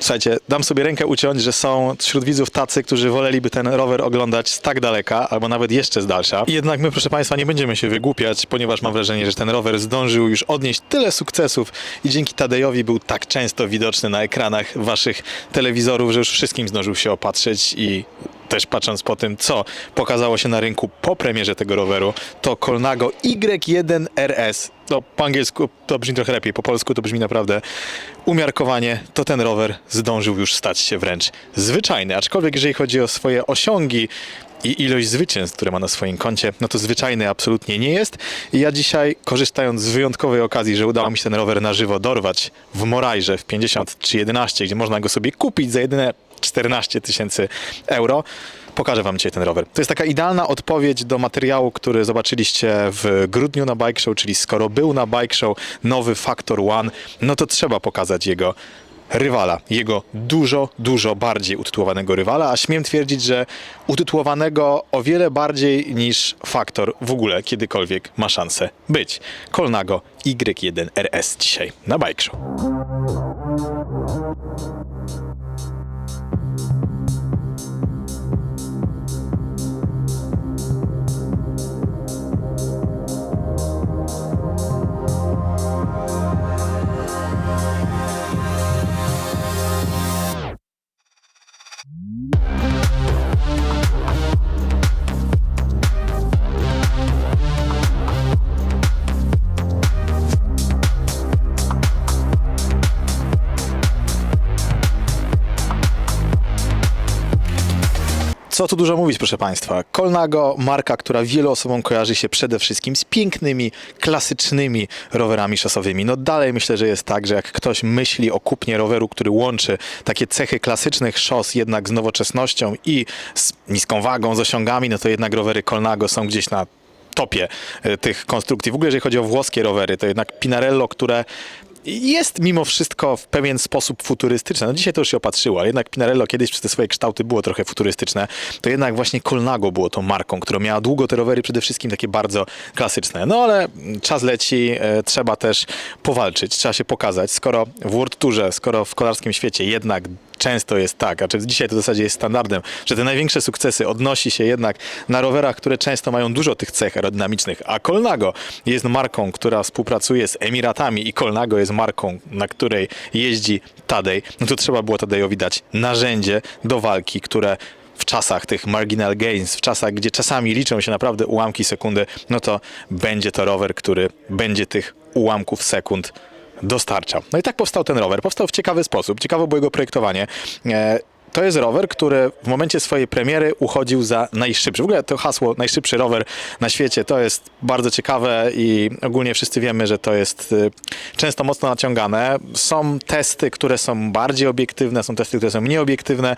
Słuchajcie, dam sobie rękę uciąć, że są wśród widzów tacy, którzy woleliby ten rower oglądać z tak daleka, albo nawet jeszcze z dalsza. Jednak my, proszę Państwa, nie będziemy się wygłupiać, ponieważ mam wrażenie, że ten rower zdążył już odnieść tyle sukcesów i dzięki Tadejowi był tak często widoczny na ekranach Waszych telewizorów, że już wszystkim zdążył się opatrzyć i też patrząc po tym, co pokazało się na rynku po premierze tego roweru, to Colnago Y1 RS. No, po angielsku to brzmi trochę lepiej, po polsku to brzmi naprawdę umiarkowanie. To ten rower zdążył już stać się wręcz zwyczajny. Aczkolwiek, jeżeli chodzi o swoje osiągi i ilość zwycięstw, które ma na swoim koncie, no to zwyczajny absolutnie nie jest. I ja dzisiaj, korzystając z wyjątkowej okazji, że udało mi się ten rower na żywo dorwać w Morajże w 50 czy 11, gdzie można go sobie kupić za jedyne 14 tysięcy euro. Pokażę Wam dzisiaj ten rower. To jest taka idealna odpowiedź do materiału, który zobaczyliście w grudniu na Bike Show, czyli skoro był na Bike Show nowy Factor One, no to trzeba pokazać jego rywala, jego dużo, dużo bardziej utytułowanego rywala, a śmiem twierdzić, że utytułowanego o wiele bardziej niż Factor w ogóle kiedykolwiek ma szansę być. Colnago Y1 RS dzisiaj na Bike Show. Co dużo mówić, proszę Państwa. Colnago, marka, która wielu osobom kojarzy się przede wszystkim z pięknymi, klasycznymi rowerami szosowymi. No dalej myślę, że jest tak, że jak ktoś myśli o kupnie roweru, który łączy takie cechy klasycznych szos jednak z nowoczesnością i z niską wagą, z osiągami, no to jednak rowery Colnago są gdzieś na topie e, tych konstrukcji. W ogóle jeżeli chodzi o włoskie rowery, to jednak Pinarello, które jest mimo wszystko w pewien sposób futurystyczne. No dzisiaj to już się opatrzyło, ale jednak Pinarello kiedyś przez te swoje kształty było trochę futurystyczne. To jednak właśnie Colnago było tą marką, która miała długo te rowery przede wszystkim takie bardzo klasyczne. No ale czas leci, e, trzeba też powalczyć, trzeba się pokazać. Skoro w World Tourze, skoro w kolarskim świecie jednak często jest tak, a czy dzisiaj to w zasadzie jest standardem, że te największe sukcesy odnosi się jednak na rowerach, które często mają dużo tych cech aerodynamicznych, a Colnago jest marką, która współpracuje z Emiratami i Colnago jest marką, na której jeździ Tadej, no to trzeba było Tadejowi dać narzędzie do walki, które w czasach tych marginal gains, w czasach, gdzie czasami liczą się naprawdę ułamki sekundy, no to będzie to rower, który będzie tych ułamków sekund dostarczał. No i tak powstał ten rower. Powstał w ciekawy sposób. Ciekawe było jego projektowanie. To jest rower, który w momencie swojej premiery uchodził za najszybszy. W ogóle to hasło najszybszy rower na świecie to jest bardzo ciekawe i ogólnie wszyscy wiemy, że to jest y, często mocno naciągane. Są testy, które są bardziej obiektywne, są testy, które są mniej obiektywne.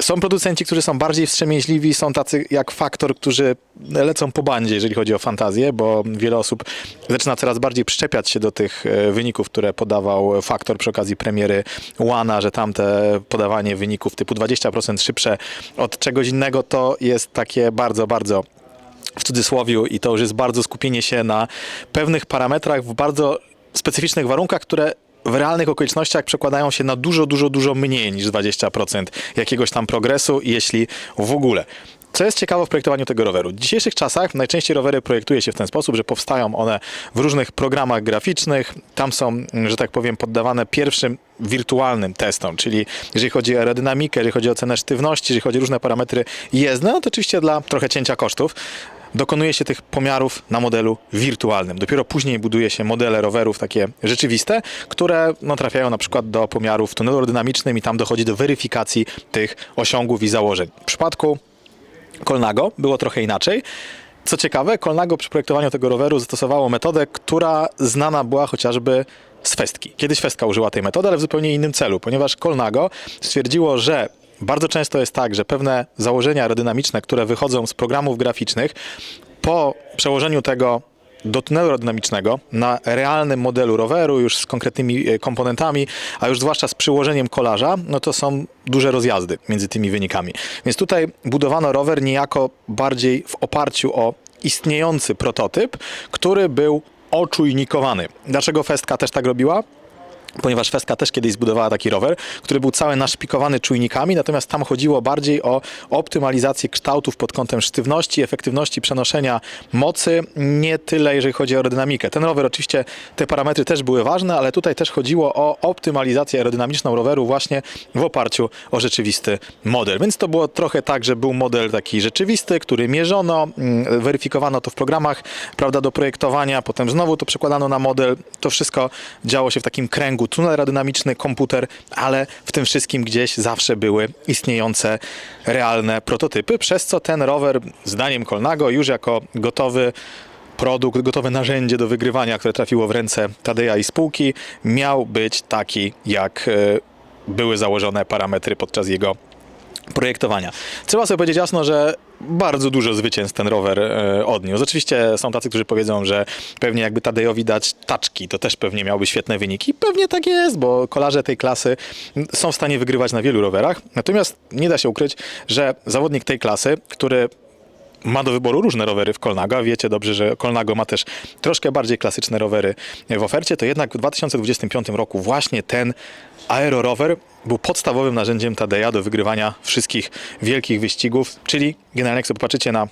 Są producenci, którzy są bardziej wstrzemięźliwi, są tacy jak Faktor, którzy lecą po bandzie, jeżeli chodzi o fantazję, bo wiele osób zaczyna coraz bardziej przyczepiać się do tych e, wyników, które podawał Faktor przy okazji premiery Łana, że tamte podawanie wyników typu 20% szybsze od czegoś innego to jest takie bardzo, bardzo w cudzysłowiu i to już jest bardzo skupienie się na pewnych parametrach w bardzo specyficznych warunkach, które w realnych okolicznościach przekładają się na dużo, dużo, dużo mniej niż 20% jakiegoś tam progresu, jeśli w ogóle. Co jest ciekawe w projektowaniu tego roweru? W dzisiejszych czasach najczęściej rowery projektuje się w ten sposób, że powstają one w różnych programach graficznych. Tam są, że tak powiem, poddawane pierwszym wirtualnym testom, czyli jeżeli chodzi o aerodynamikę, jeżeli chodzi o cenę sztywności, jeżeli chodzi o różne parametry jezdne, no to oczywiście dla trochę cięcia kosztów dokonuje się tych pomiarów na modelu wirtualnym. Dopiero później buduje się modele rowerów takie rzeczywiste, które no, trafiają na przykład do pomiarów w tunelu aerodynamicznym i tam dochodzi do weryfikacji tych osiągów i założeń. W przypadku Colnago było trochę inaczej. Co ciekawe, Colnago przy projektowaniu tego roweru zastosowało metodę, która znana była chociażby z Festki. Kiedyś Festka użyła tej metody, ale w zupełnie innym celu, ponieważ Colnago stwierdziło, że bardzo często jest tak, że pewne założenia aerodynamiczne, które wychodzą z programów graficznych, po przełożeniu tego do tunelu aerodynamicznego na realnym modelu roweru, już z konkretnymi e, komponentami, a już zwłaszcza z przyłożeniem kolarza, no to są duże rozjazdy między tymi wynikami. Więc tutaj budowano rower niejako bardziej w oparciu o istniejący prototyp, który był oczujnikowany. Dlaczego Festka też tak robiła? Ponieważ Feska też kiedyś zbudowała taki rower, który był cały naszpikowany czujnikami, natomiast tam chodziło bardziej o optymalizację kształtów pod kątem sztywności, efektywności przenoszenia mocy, nie tyle jeżeli chodzi o aerodynamikę. Ten rower oczywiście, te parametry też były ważne, ale tutaj też chodziło o optymalizację aerodynamiczną roweru właśnie w oparciu o rzeczywisty model. Więc to było trochę tak, że był model taki rzeczywisty, który mierzono, mm, weryfikowano to w programach, prawda, do projektowania, potem znowu to przekładano na model. To wszystko działo się w takim kręgu, tunel aerodynamiczny, komputer, ale w tym wszystkim gdzieś zawsze były istniejące realne prototypy, przez co ten rower, zdaniem Kolnago, już jako gotowy produkt, gotowe narzędzie do wygrywania, które trafiło w ręce Tadeja i spółki, miał być taki, jak e, były założone parametry podczas jego projektowania. Trzeba sobie powiedzieć jasno, że bardzo dużo zwycięstw ten rower e, odniósł. Oczywiście są tacy, którzy powiedzą, że pewnie jakby Tadejowi dać taczki, to też pewnie miałby świetne wyniki. Pewnie tak jest, bo kolarze tej klasy są w stanie wygrywać na wielu rowerach. Natomiast nie da się ukryć, że zawodnik tej klasy, który ma do wyboru różne rowery w Colnago, a wiecie dobrze, że Colnago ma też troszkę bardziej klasyczne rowery w ofercie, to jednak w 2025 roku właśnie ten Aero Rover był podstawowym narzędziem Tadeja do wygrywania wszystkich wielkich wyścigów, czyli generalnie jak sobie popatrzycie na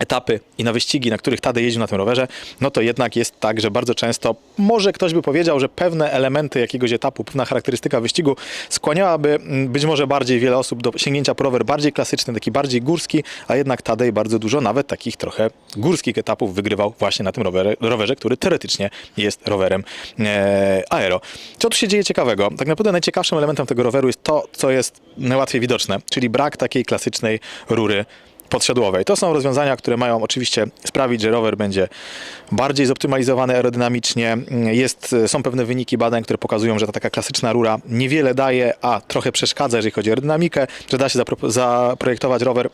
etapy i na wyścigi, na których Tadej jeździł na tym rowerze, no to jednak jest tak, że bardzo często może ktoś by powiedział, że pewne elementy jakiegoś etapu, pewna charakterystyka wyścigu skłaniałaby mm, być może bardziej wiele osób do sięgnięcia po rower bardziej klasyczny, taki bardziej górski, a jednak Tadej bardzo dużo nawet takich trochę górskich etapów wygrywał właśnie na tym rowerze, rowerze który teoretycznie jest rowerem e, aero. Co tu się dzieje ciekawego? Tak naprawdę najciekawszym elementem tego roweru jest to, co jest najłatwiej widoczne, czyli brak takiej klasycznej rury podsiadłowej. To są rozwiązania, które mają oczywiście sprawić, że rower będzie bardziej zoptymalizowany aerodynamicznie. Jest, są pewne wyniki badań, które pokazują, że ta taka klasyczna rura niewiele daje, a trochę przeszkadza, jeżeli chodzi o aerodynamikę, że da się zapro- zaprojektować rower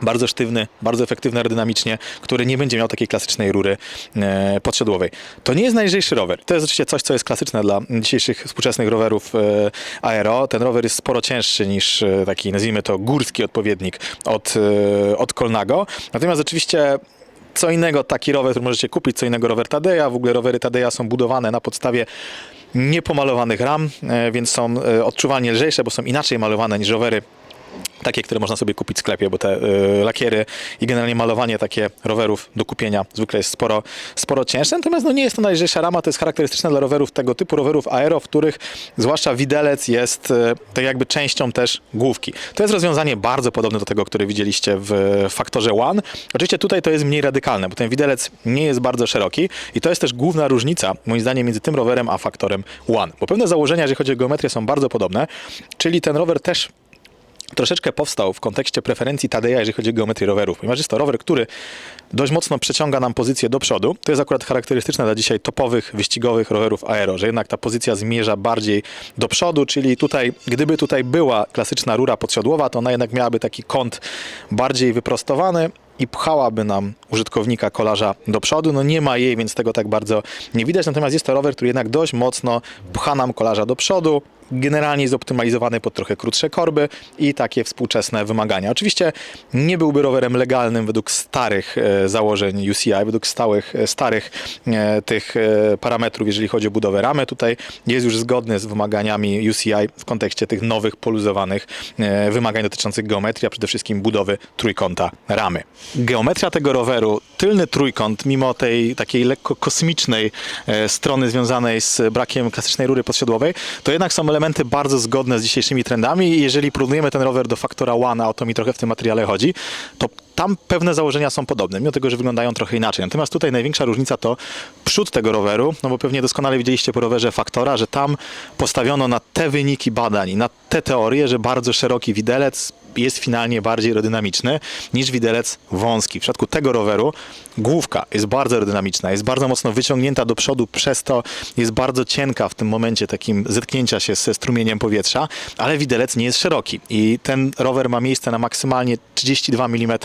bardzo sztywny, bardzo efektywny aerodynamicznie, który nie będzie miał takiej klasycznej rury e, podsiadłowej. To nie jest najlżejszy rower. To jest oczywiście coś, co jest klasyczne dla dzisiejszych współczesnych rowerów e, aero. Ten rower jest sporo cięższy niż e, taki, nazwijmy to, górski odpowiednik od, e, od Colnago. Natomiast oczywiście co innego taki rower, który możecie kupić, co innego rower Tadeja. W ogóle rowery Tadeja są budowane na podstawie niepomalowanych ram, e, więc są e, odczuwalnie lżejsze, bo są inaczej malowane niż rowery takie, które można sobie kupić w sklepie, bo te y, lakiery i generalnie malowanie takie rowerów do kupienia zwykle jest sporo, sporo cięższe. Natomiast no, nie jest to najlżejsza rama, to jest charakterystyczne dla rowerów tego typu, rowerów aero, w których zwłaszcza widelec jest y, tak jakby częścią też główki. To jest rozwiązanie bardzo podobne do tego, które widzieliście w faktorze One. Oczywiście tutaj to jest mniej radykalne, bo ten widelec nie jest bardzo szeroki i to jest też główna różnica, moim zdaniem, między tym rowerem a faktorem One. Bo pewne założenia, jeżeli chodzi o geometrię, są bardzo podobne, czyli ten rower też troszeczkę powstał w kontekście preferencji Tadeja, jeżeli chodzi o geometrię rowerów, ponieważ jest to rower, który dość mocno przeciąga nam pozycję do przodu. To jest akurat charakterystyczne dla dzisiaj topowych, wyścigowych rowerów aero, że jednak ta pozycja zmierza bardziej do przodu, czyli tutaj, gdyby tutaj była klasyczna rura podsiadłowa, to ona jednak miałaby taki kąt bardziej wyprostowany, i pchałaby nam użytkownika kolarza do przodu. No nie ma jej, więc tego tak bardzo nie widać. Natomiast jest to rower, który jednak dość mocno pcha nam kolarza do przodu. Generalnie jest optymalizowany pod trochę krótsze korby i takie współczesne wymagania. Oczywiście nie byłby rowerem legalnym według starych e, założeń UCI, według stałych, e, starych e, tych parametrów, jeżeli chodzi o budowę ramy. Tutaj jest już zgodny z wymaganiami UCI w kontekście tych nowych, poluzowanych wymagań dotyczących geometrii, a przede wszystkim budowy trójkąta ramy. Geometria tego roweru, tylny trójkąt, mimo tej takiej lekko kosmicznej strony związanej z brakiem klasycznej rury podsiadłowej, to jednak są elementy bardzo zgodne z dzisiejszymi trendami jeżeli porównujemy ten rower do faktora One, a o to mi trochę w tym materiale chodzi, to tam pewne założenia są podobne, mimo tego, że wyglądają trochę inaczej. Natomiast tutaj największa różnica to przód tego roweru, no bo pewnie doskonale widzieliście po rowerze Faktora, że tam postawiono na te wyniki badań, na te teorie, że bardzo szeroki widelec jest finalnie bardziej aerodynamiczny niż widelec wąski. W przypadku tego roweru główka jest bardzo aerodynamiczna, jest bardzo mocno wyciągnięta do przodu, przez to jest bardzo cienka w tym momencie takim zetknięcia się ze strumieniem powietrza, ale widelec nie jest szeroki i ten rower ma miejsce na maksymalnie 32 mm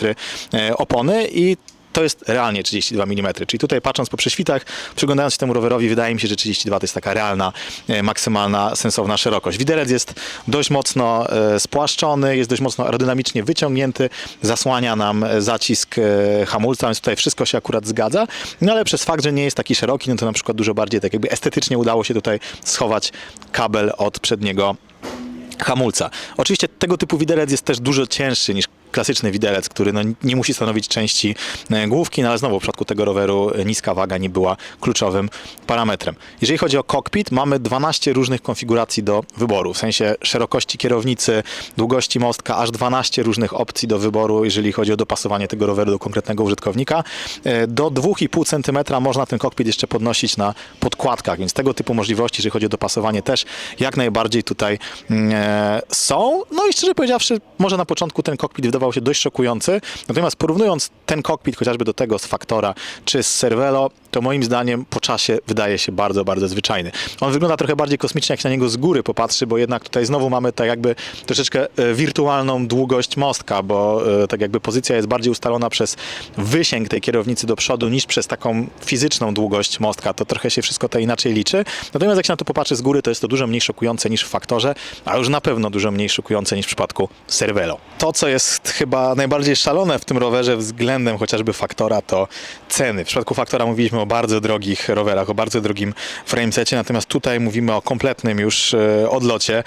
opony i to jest realnie 32 mm. Czyli tutaj patrząc po prześwitach, przyglądając się temu rowerowi, wydaje mi się, że 32 to jest taka realna, e, maksymalna, sensowna szerokość. Widelec jest dość mocno e, spłaszczony, jest dość mocno aerodynamicznie wyciągnięty, zasłania nam e, zacisk e, hamulca, więc tutaj wszystko się akurat zgadza, no ale przez fakt, że nie jest taki szeroki, no to na przykład dużo bardziej tak jakby estetycznie udało się tutaj schować kabel od przedniego hamulca. Oczywiście tego typu widelec jest też dużo cięższy niż klasyczny widelec, który no, nie musi stanowić części e, główki, no ale znowu w przypadku tego roweru e, niska waga nie była kluczowym parametrem. Jeżeli chodzi o cockpit, mamy 12 różnych konfiguracji do wyboru, w sensie szerokości kierownicy, długości mostka, aż 12 różnych opcji do wyboru, jeżeli chodzi o dopasowanie tego roweru do konkretnego użytkownika. E, Do 2,5 cm można ten cockpit jeszcze podnosić na podkładkach, więc tego typu możliwości, jeżeli chodzi o dopasowanie też jak najbardziej tutaj mm, są. No i szczerze powiedziawszy, może na początku ten cockpit wydawał się dość szokujący, natomiast porównując ten cockpit chociażby do tego z Factora czy z Cervelo, to moim zdaniem po czasie wydaje się bardzo, bardzo zwyczajny. On wygląda trochę bardziej kosmicznie, jak się na niego z góry popatrzy, bo jednak tutaj znowu mamy tak jakby troszeczkę e, wirtualną długość mostka, bo e, tak jakby pozycja jest bardziej ustalona przez wysięg tej kierownicy do przodu niż przez taką fizyczną długość mostka. To trochę się wszystko to inaczej liczy. Natomiast jak się na to popatrzy z góry, to jest to dużo mniej szokujące niż w Faktorze, a już na pewno dużo mniej szokujące niż w przypadku Cervelo. To, co jest chyba najbardziej szalone w tym rowerze względem chociażby Faktora, to ceny. W przypadku Faktora mówiliśmy o bardzo drogich rowerach, o bardzo drogim framesetie, natomiast tutaj mówimy o kompletnym już e, odlocie.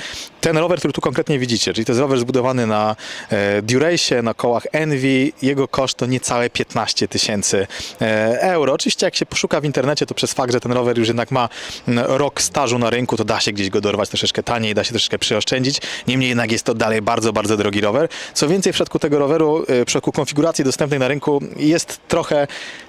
Ten rower, który tu konkretnie widzicie, czyli to jest rower zbudowany na e, Durace'ie, na kołach Envy, jego koszt to niecałe 15 tysięcy e, euro. Oczywiście jak się poszuka w internecie, to przez fakt, że ten rower już jednak ma rok stażu na rynku, to da się gdzieś go dorwać troszeczkę taniej, da się troszeczkę przyoszczędzić. Niemniej jednak jest to dalej bardzo, bardzo drogi rower. Co więcej, w przypadku tego roweru, e, w przypadku konfiguracji dostępnej na rynku jest trochę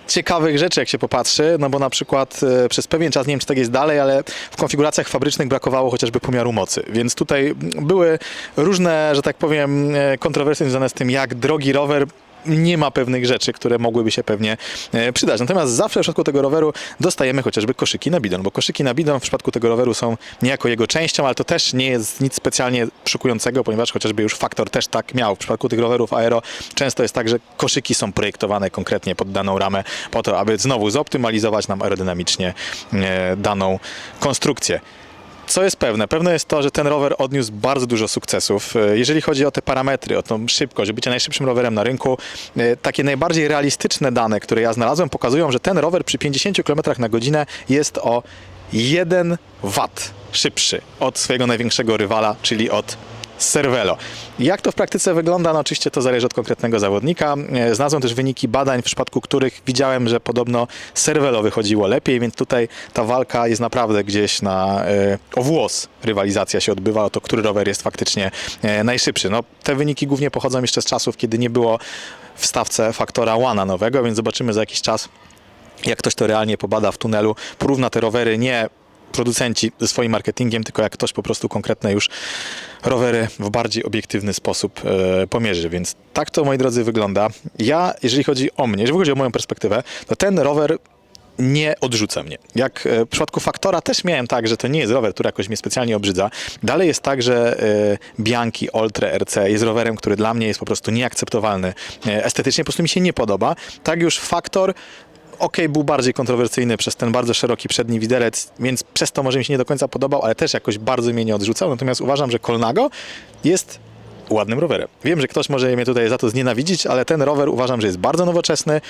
ciekawych rzeczy, jak się popatrzy, no bo na przykład przez pewien czas, nie wiem czy tak jest dalej, ale w konfiguracjach fabrycznych brakowało chociażby pomiaru mocy, więc tutaj były różne, że tak powiem, e, kontrowersje związane z tym, jak drogi rower nie ma pewnych rzeczy, które mogłyby się pewnie e, przydać. Natomiast zawsze w przypadku tego roweru dostajemy chociażby koszyki na bidon, bo koszyki na bidon w przypadku tego roweru są niejako jego częścią, ale to też nie jest nic specjalnie szokującego, ponieważ chociażby już Faktor też tak miał. W przypadku tych rowerów aero często jest tak, że koszyki są projektowane konkretnie pod daną ramę po to, aby znowu zoptymalizować nam aerodynamicznie e, daną konstrukcję. Co jest pewne? Pewne jest to, że ten rower odniósł bardzo dużo sukcesów. E, Jeżeli chodzi o te parametry, o tą szybkość, bycie najszybszym rowerem na rynku, e, takie najbardziej realistyczne dane, które ja znalazłem, pokazują, że ten rower przy 50 km na godzinę jest o 1 W szybszy od swojego największego rywala, czyli od Cervelo. Jak to w praktyce wygląda? No oczywiście to zależy od konkretnego zawodnika. E, Znalazłem też wyniki badań, w przypadku których widziałem, że podobno Cervelo wychodziło lepiej, więc tutaj ta walka jest naprawdę gdzieś na e, o włos rywalizacja się odbywa o to, który rower jest faktycznie e, najszybszy. No, te wyniki głównie pochodzą jeszcze z czasów, kiedy nie było w stawce faktora Łana nowego, więc zobaczymy za jakiś czas, jak ktoś to realnie pobada w tunelu, porówna te rowery nie producenci ze swoim marketingiem, tylko jak ktoś po prostu konkretne już rowery w bardziej obiektywny sposób e, pomierzy. Więc tak to, moi drodzy, wygląda. Ja, jeżeli chodzi o mnie, jeżeli chodzi o moją perspektywę, to ten rower nie odrzuca mnie. Jak e, w przypadku Faktora też miałem tak, że to nie jest rower, który jakoś mnie specjalnie obrzydza. Dalej jest tak, że e, Bianchi Ultra RC jest rowerem, który dla mnie jest po prostu nieakceptowalny e, estetycznie, po prostu mi się nie podoba. Tak już Faktor ok, był bardziej kontrowersyjny przez ten bardzo szeroki przedni widelec, więc przez to może mi się nie do końca podobał, ale też jakoś bardzo mnie nie odrzucał. Natomiast uważam, że Colnago jest ładnym rowerem. Wiem, że ktoś może mnie tutaj za to znienawidzić, ale ten rower uważam, że jest bardzo nowoczesny.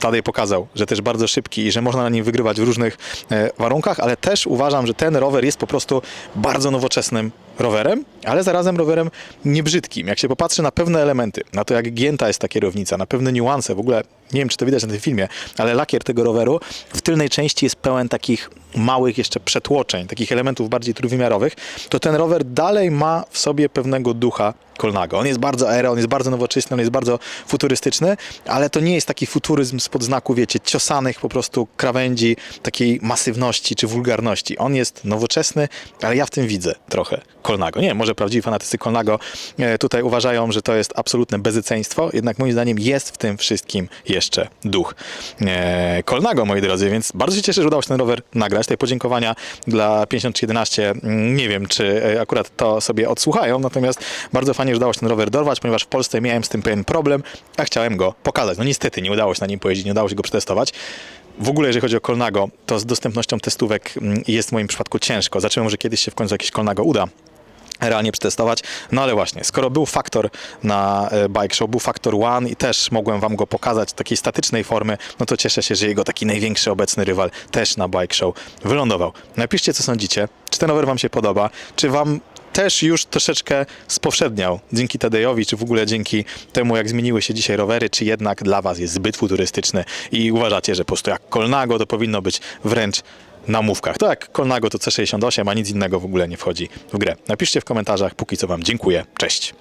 Tadej pokazał, że też bardzo szybki i że można na nim wygrywać w różnych e, warunkach, ale też uważam, że ten rower jest po prostu bardzo nowoczesnym rowerem, ale zarazem rowerem niebrzydkim. Jak się popatrzy na pewne elementy, na to jak gięta jest ta kierownica, na pewne niuanse, w ogóle nie wiem, czy to widać na tym filmie, ale lakier tego roweru w tylnej części jest pełen takich małych jeszcze przetłoczeń, takich elementów bardziej trójwymiarowych, to ten rower dalej ma w sobie pewnego ducha Colnago. On jest bardzo aero, on jest bardzo nowoczesny, on jest bardzo futurystyczny, ale to nie jest taki futuryzm spod znaku, wiecie, ciosanych po prostu krawędzi, takiej masywności czy wulgarności. On jest nowoczesny, ale ja w tym widzę trochę Colnago. Nie może prawdziwi fanatycy Colnago e, tutaj uważają, że to jest absolutne bezeceństwo, jednak moim zdaniem jest w tym wszystkim jeszcze jeszcze duch e, Kolnago, moi drodzy, więc bardzo się cieszę, że udało się ten rower nagrać. Tutaj podziękowania dla 5311. Mm, Nie wiem, czy e, akurat to sobie odsłuchają, natomiast bardzo fajnie, że udało się ten rower dorwać, ponieważ w Polsce miałem z tym pewien problem, a chciałem go pokazać. No niestety nie udało się na nim pojeździć, nie udało się go przetestować. W ogóle, jeżeli chodzi o Kolnago, to z dostępnością testówek mm, jest w moim przypadku ciężko. Zacząłem, może kiedyś się w końcu jakieś Kolnago uda realnie przetestować. No ale właśnie, skoro był faktor na e, Bike Show, był faktor One i też mogłem wam go pokazać w takiej statycznej formy, no to cieszę się, że jego taki największy obecny rywal też na Bike Show wylądował. Napiszcie, co sądzicie. Czy ten rower wam się podoba? Czy wam też już troszeczkę spowszedniał dzięki Tadejowi, czy w ogóle dzięki temu, jak zmieniły się dzisiaj rowery, czy jednak dla was jest zbyt futurystyczny i uważacie, że po prostu jak Kolnago to powinno być wręcz na mówkach. Tak, Kolnago to C68, a nic innego w ogóle nie wchodzi w grę. Napiszcie w komentarzach. Póki co wam dziękuję. Cześć.